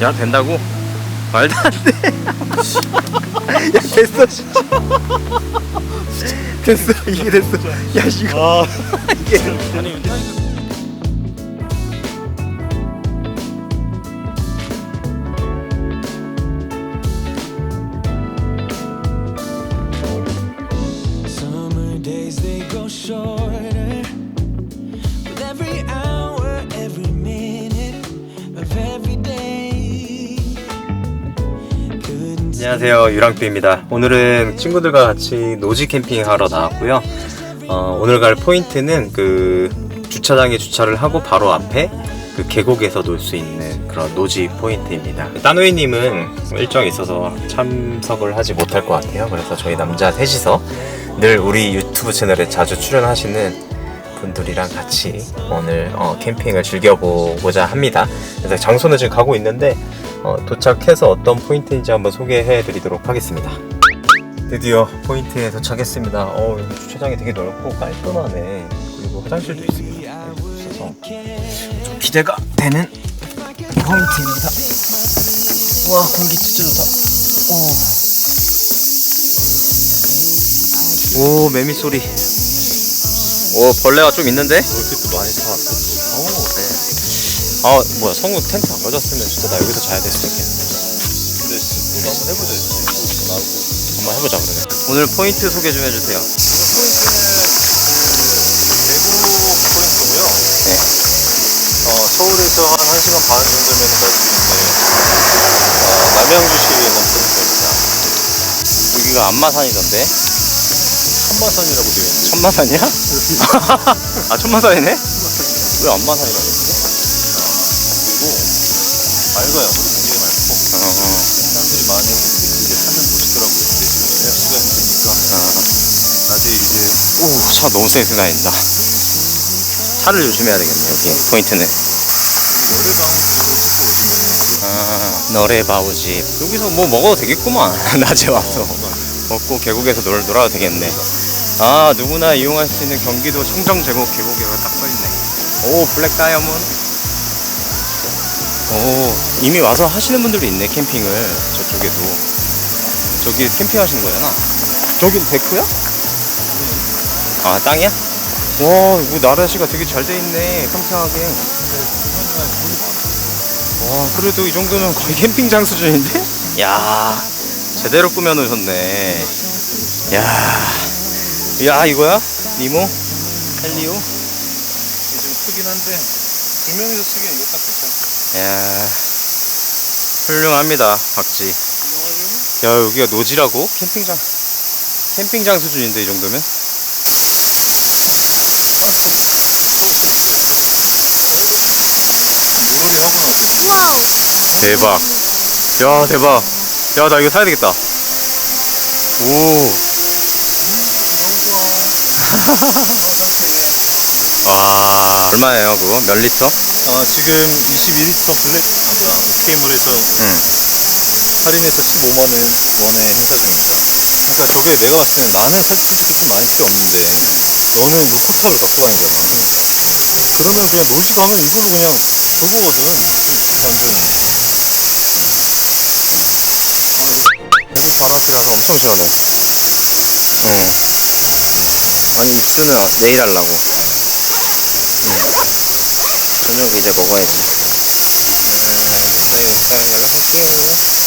야 된다고? 말도 안 돼. 야 됐어 진짜. 됐어 이게 됐어. 야 이거 이게 Summer 안녕하세요 유랑삐입니다. 오늘은 친구들과 같이 노지 캠핑 하러 나왔고요. 어, 오늘 갈 포인트는 그 주차장에 주차를 하고 바로 앞에 그 계곡에서 놀 수 있는 그런 노지 포인트입니다. 따노이님은 일정이 있어서 참석을 하지 못할 것 같아요. 그래서 저희 남자 셋이서 늘 우리 유튜브 채널에 자주 출연하시는 분들이랑 같이 오늘 어, 캠핑을 즐겨보고자 합니다. 그래서 장소는 지금 가고 있는데 어, 도착해서 어떤 포인트인지 한번 소개해 드리도록 하겠습니다. 드디어 포인트에 도착했습니다. 어, 주차장이 되게 넓고 깔끔하네. 그리고 화장실도 있습니다. 여기 있어서 좀 기대가 되는 포인트입니다. 와, 공기 진짜 좋다. 오, 오 매미 소리. 오, 벌레가 좀 있는데? 이렇게 또 많이 사왔어. 아, 뭐야, 성우 텐트 안 가져왔으면 진짜 나 여기서 자야 될 수도 있겠네. 근데 그거 한번 해보자. 이거 나오고. 한번 해보자 그러면 오늘 포인트 소개 좀 해주세요 포인트는 그 대구 포인트고요. 네. 어, 서울에서 한 1시간 반 정도면 갈 수 있는 어, 남양주시에 있는 포인트입니다. 여기가 안마산이던데 천마산이라고 되어 있는데 천마산이야? 아 천마산이네? 왜 안마산이라고 물이 굉장히 맑고. 어, 어. 사람들이 많이 이제 찾는 곳이더라고요. 근데 지금 해수가 힘드니까. 낮에 이제 오, 차 너무 세게 다닌다 차를 조심해야 되겠네 여기. 포인트는. 아, 너레바우집. 여기서 뭐 먹어도 되겠구만. 낮에 와서. 먹고 계곡에서 놀, 놀아도 되겠네. 아 누구나 이용할 수 있는 경기도 청정제목 계곡이라고 딱 써있네. 오 블랙 다이아몬드 오 이미 와서 하시는 분들도 있네 캠핑을 저쪽에도 저기 캠핑 하시는 거잖아 저긴 데크야? 아 땅이야? 와 이거 나라시가 되게 잘 돼 있네 평평하게 와 그래도 이 정도면 거의 캠핑장 수준인데? 야 제대로 꾸며 놓으셨네 야, 야 이거야? 니모? 헬리오? 좀 크긴 한데 두 명이서 쓰기엔 이거 딱 괜찮아. 야 훌륭합니다 박지. 야 여기가 노지라고? 캠핑장. 캠핑장 수준인데 이 정도면? 대박. 야 대박. 야 나 이거 사야 되겠다. 오 와 얼마예요 그거 몇 리터? 아 지금 22리터 블랙 게임몰에서 할인해서 15만 원 원에 행사 중입니다. 그러니까 저게 내가 봤을 때는 나는 사실 솔직히 좀 많이 필요 없는데 너는 요코탑을 갖고 다니잖아. 그러면 그냥 노지 가면 이걸로 그냥 그거거든. 완전 계곡 바람이라서 엄청 시원해. 응 아니 입수는 아- 내일 하려고 저녁 이제 먹어야지 네 그냥 연락 할게요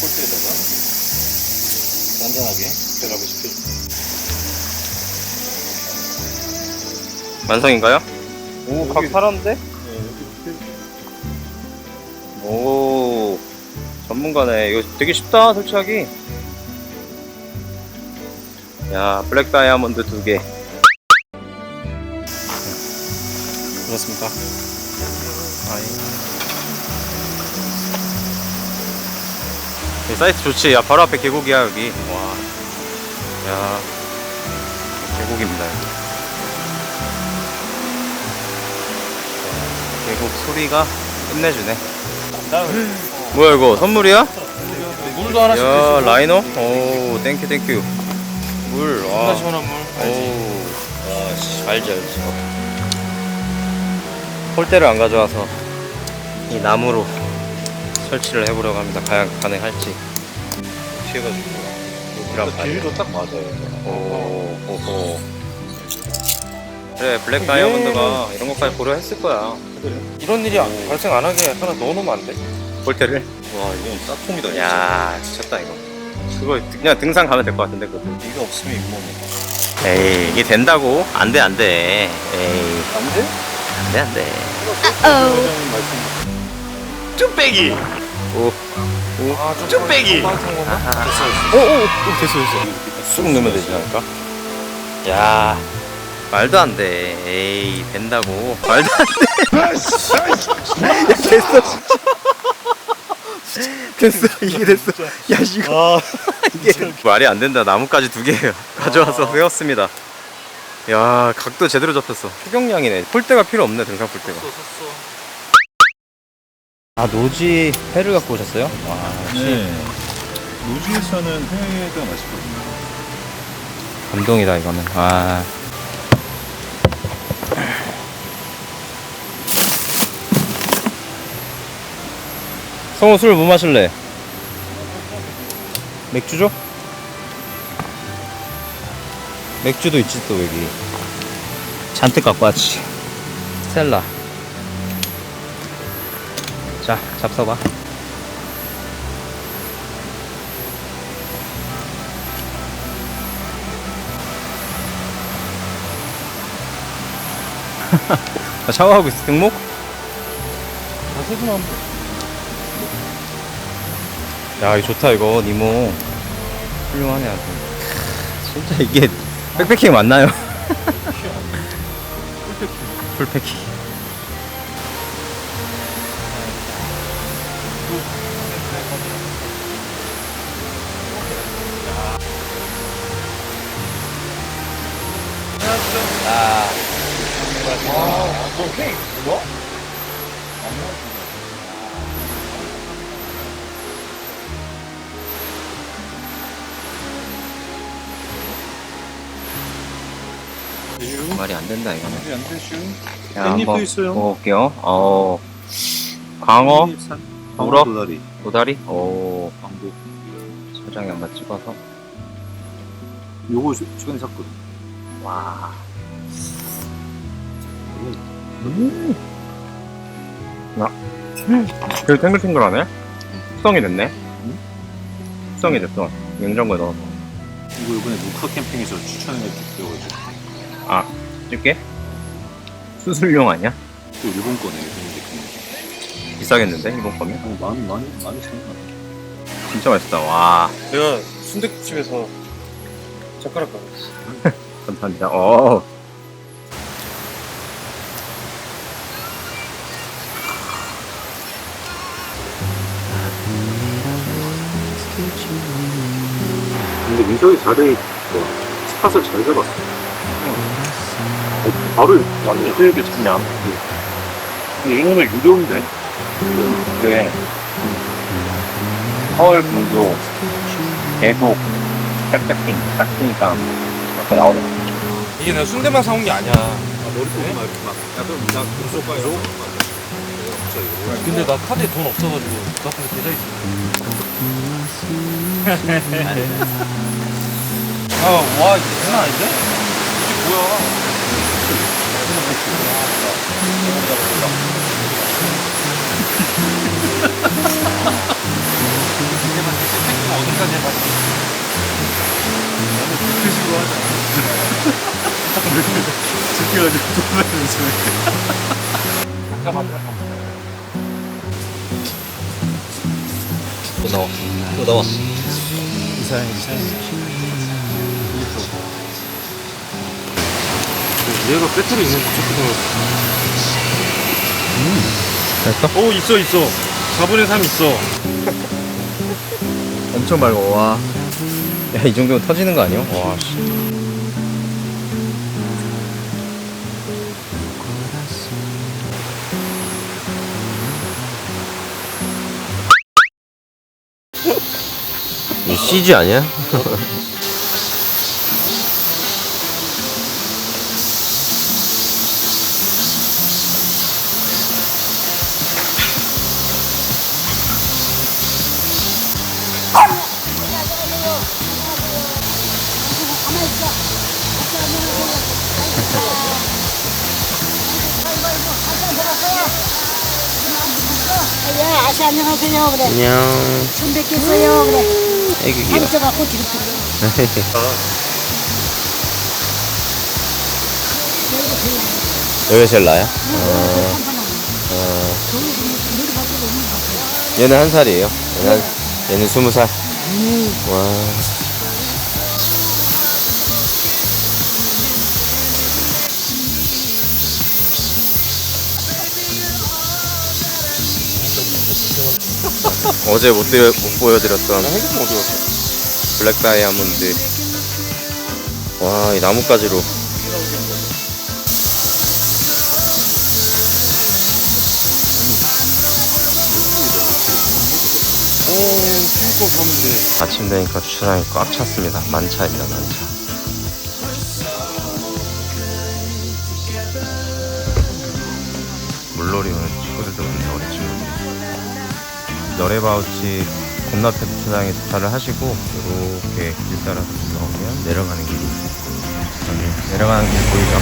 꼴대에다가 단단하게 배랍을 시켜줍니다. 완성인가요? 오, 여기- 각 살았는데? 네, 이렇게 오, 전문가네. 이거 되게 쉽다, 설치하기. 야, 블랙 다이아몬드 두 개. 그렇습니까? 사이트 좋지. 야, 바로 앞에 계곡이야, 여기. 와. 야, 계곡입니다, 여기. 계곡 소리가 끝내주네. 뭐야, 이거 선물이야? 물도 하나씩 야, 드시고 라이너? 오, 땡큐, 땡큐. 물, 와. 시원한 물 오, 와, 씨, 알지, 알지. 폴대를 안 가져와서 이 나무로 설치를 해보려고 합니다. 과연 가능할지. 취해가지고 이랑 그 길이도 딱 맞아요 오, 오호. 그래, 블랙 다이아몬드가 이런 것까지 고려했을 거야. 이런 일이 안- 발생 안 하게 하나 넣어놓으면 안 돼? 폴대를? 와 이건 싹통이다 야, 미쳤다, 이거. 그거 그냥 등산 가면 될 것 같은데, 그거. 이거 없으면 잇몸이야 에이, 이게 된다고? 안 돼, 안 돼. 에이, 안 돼? 안 돼, 안 돼. 회장님 말씀 쭈빼기! 오, 아, 좀 쭈빼기! 아하. 됐어 오, 오, 오, 됐어, 됐어. 쑥 넣으면 되지 않을까? 야, 말도 안 돼. 에이, 된다고. 말도 안 돼. 야, 됐어. 됐어, 이게 됐어. 야, 이거. 이게 말이 안 된다. 나무까지 두 개 가져와서 세웠습니다. 야, 각도 제대로 잡혔어. 초경량이네. 폴대가 필요 없네, 등산 폴대가. 아, 노지 회를 갖고 오셨어요? 와, 네 노지에서는 회가 맛있거든요 감동이다, 이거는. 아. 성우 술 뭐 마실래? 맥주죠? 맥주도 있지 또 여기 잔뜩 갖고 왔지 스텔라 자 잡숴봐. 나 샤워하고 있어 등목? 다 세수만 야 이거 좋다 이거 니모. 훌륭하네 아주. 진짜 이게 백패킹 맞나요? 풀패킹. 아, 말이 안 된다 이거는. 안 되슈. 야, 깻잎도 한번 있어요. 먹어볼게요. 어 광어? 깻잎산 우럭? 도다리. 도다리? 오 방복 소장에 한번 찍어서. 요거 최근에 샀거든. 와. 야, 되게 탱글탱글하네. 숙성이 됐네. 숙성이 됐어. 냉장고에 넣어서. 이거 이번에 녹화 캠핑에서 추천해 주셔가지고 줄게. 수술용 아니야? 또 일본 거네 일본 비싸겠는데 이번 거면? 어, 많이 많이 많이 사는 거 진짜 맛있다. 와, 내가 순대국집에서 젓가락 가고 감사합니다. 어. 근데 민석이 자리 뭐 스팟을 잘 잡았어. 어, 바로 완전 어떻게 괜찮냐 이놈의 유료인데? 네. 서울 분도 계속 백백핑 딱 쓰니까 이렇게 나오더라. 이게 내가 순대만 사온 게 아니야. 머릿속에 막, 막, 약간 나 금속가로 근데 나 카드에 돈 없어가지고 나 근데 계좌 있어. 와 이거 장난 아닌데? 이게 뭐야? 어디까지 해봤지? 그 식으로 하자. 잠깐 왜 그래? 지켜가지고 돌아다니면서 왜 잠깐만. 또 나와. 또 나와. 이사해, 이사해. 얘가 배터리 있는 거 됐어? 오 있어 있어 4분의 3 있어 엄청 맑어 와. 야 이 정도면 터지는 거 아니야? 와 씨. 이 CG 아니야? 예, 아씨 안녕하세요. 그래. 안녕. 손 뵙겠어요. 그래. 애기기라. 앉아갖고 뒤로 여기가 제일 나야? 어. 어. 얘는 한 살이에요. 얘는, 한, 얘는 스무 살. 와. 어제 못, 드려, 못 보여드렸던 블랙 다이아몬드. 와, 이 나뭇가지로. 아침 되니까 주차장이 꽉 찼습니다. 만차입니다, 만차. 물놀이 오는 너레바우치 건너편 주차장에 주차를 하시고, 이렇게 길 따라서 올라오면 내려가는 길이. 여기 내려가는 길 보이죠?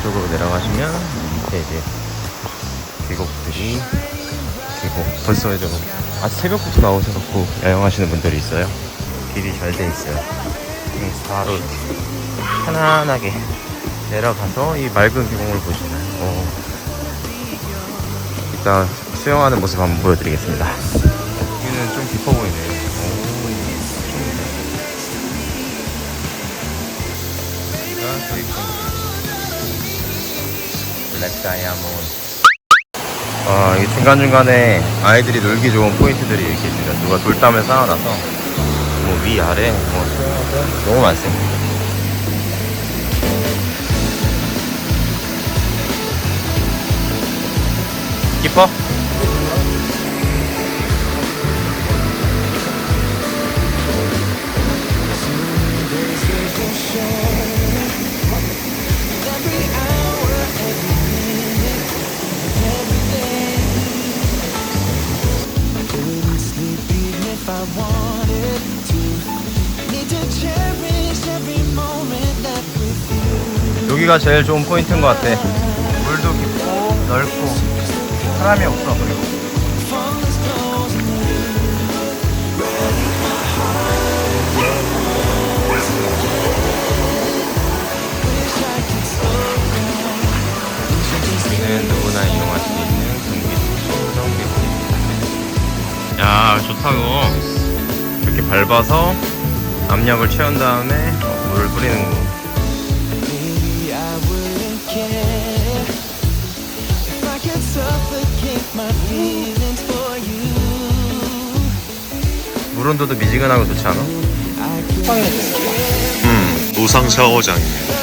이쪽으로 내려가시면 밑에 이제 계곡들이 계곡 벌써 이제 아직 새벽부터 나오셔갖고 야영하시는 분들이 있어요. 길이 잘 돼 있어요. 그래서 바로 편안하게 내려가서 이 맑은 계곡을 보시나요? 어. 일단 수영하는 모습 한번 보여드리겠습니다. 여기는 좀 깊어 저희 블랙 다이아몬드. 아, 이 중간중간에 아이들이 놀기 좋은 포인트들이 이렇게 있습니다. 누가 돌담을 쌓아놔서, 뭐 위아래, 뭐 너무 많습니다. 깊어? 여기가 제일 좋은 포인트인 것 같아. 물도 깊고 넓고 사람이 없어 그리고. 야 좋다고. 이렇게 밟아서 압력을 채운 다음에 어, 물을 뿌리는 거. Maybe I wouldn't care if I could suffocate my feelings for you. 물 온도도 미지근하고 좋지 않아? 음, 노상 샤워장이에요.